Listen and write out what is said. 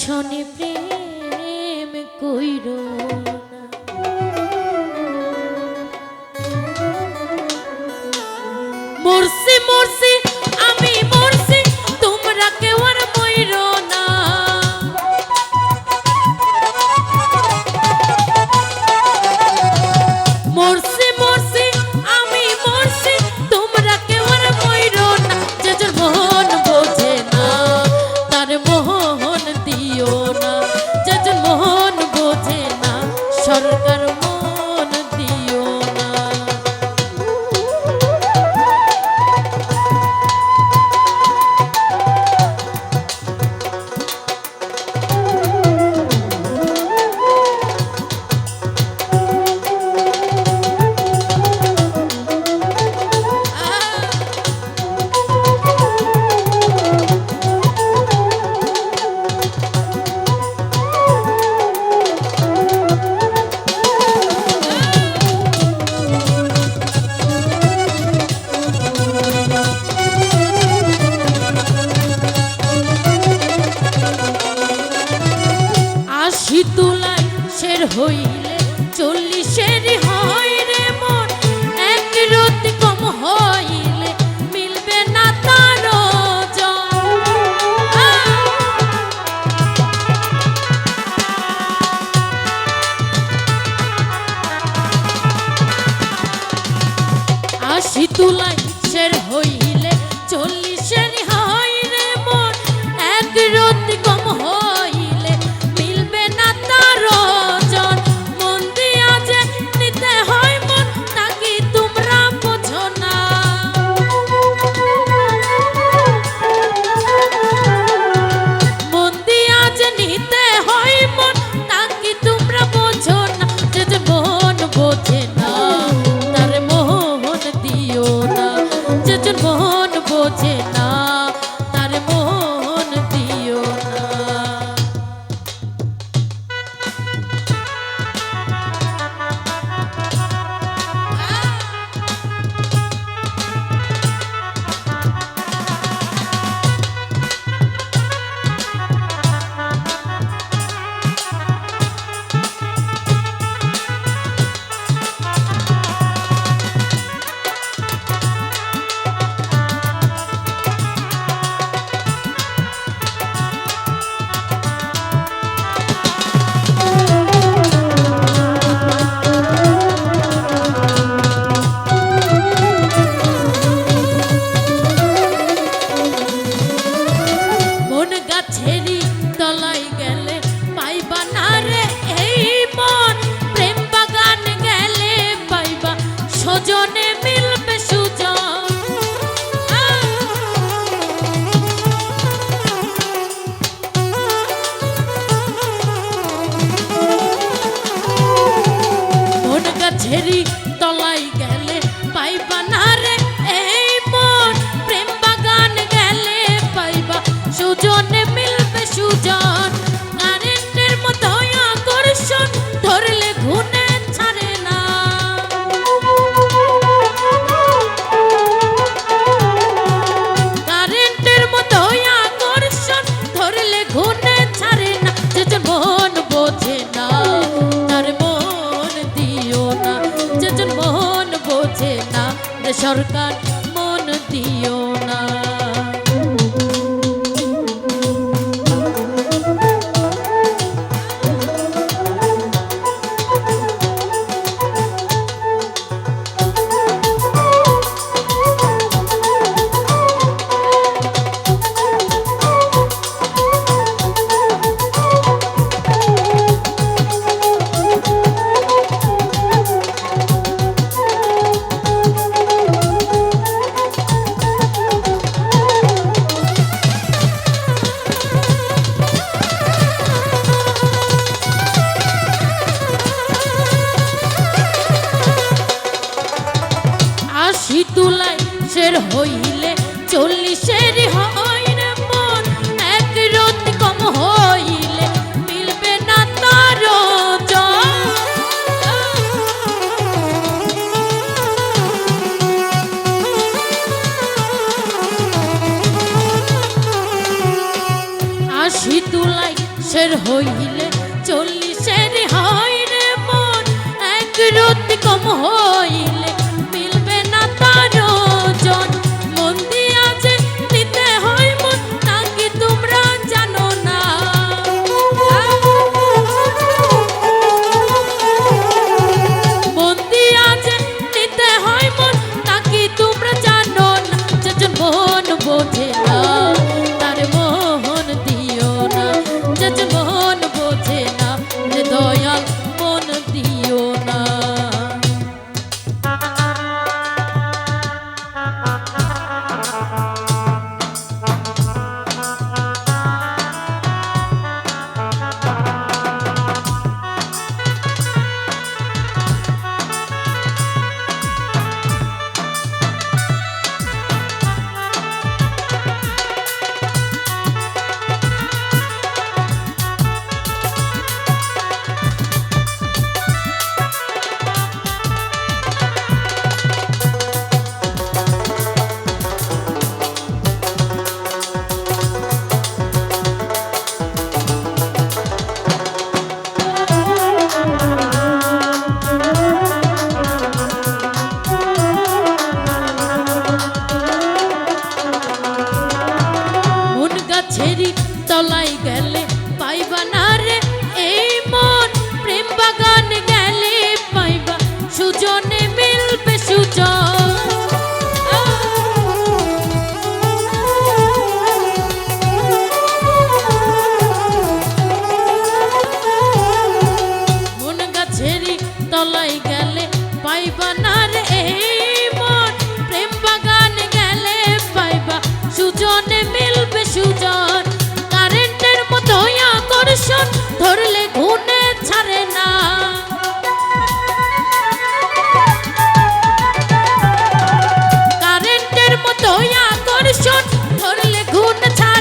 শোনে প্রেম কইর মরছি মরছি আমি মরছি। তুলায় শের হইল। মন বোঝে না চল্লিশের হয় এক রত কম হইলে মিলবে না তার আশি তুলাই শের হইলে চল্লিশের হয় রে মন, এক রত কম হইলে গাছেরই তলায় গেলে পাইবা না রে। এই মন প্রেম বাগান গেলে পাইবা। সুজনে মিলবে সুজন। মন গাছেরই তলায় গেলে পাইবা না রে। এই মন প্রেম বাগান গেলে পাইবা। সুজনে মিল সুজন কারেন্টের মতো আকর্ষণ ধরলে ঘুনে ছাড়ে না। কারেন্টের মতো আকর্ষণ ধরলে ঘুনে ছাড়ে